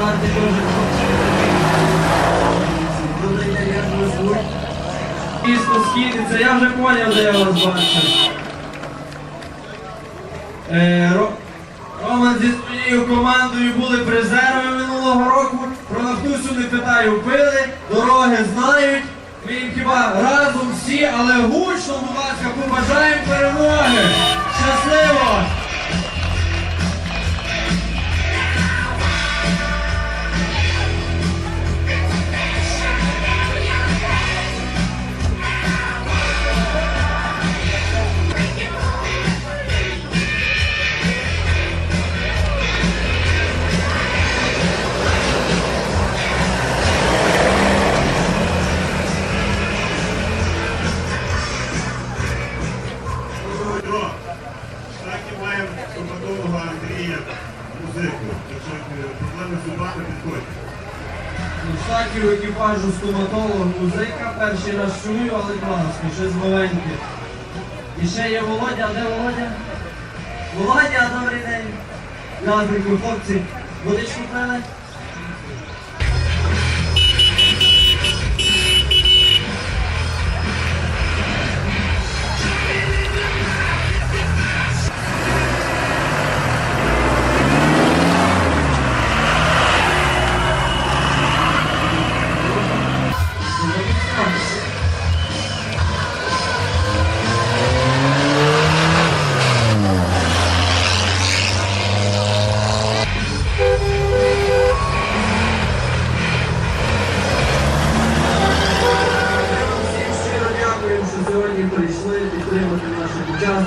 насправді дуже я. Пісно східниця, я вже поняв, де я вас бачив. Е, Ро... Роман зі своєю командою були призерами минулого року. Про нафтусю не питаю, пили, дороги знають. Ми їм хіба разом всі. Андрія музику. Е, з зубами екіпажу стоматолог музика. Перший раз чую, але класно, щось новеньке. І ще є Володя, а де Володя? Володя, добрий день. Добренько, хлопці, водичку пили? що сьогодні прийшли підтримати нашу дитя.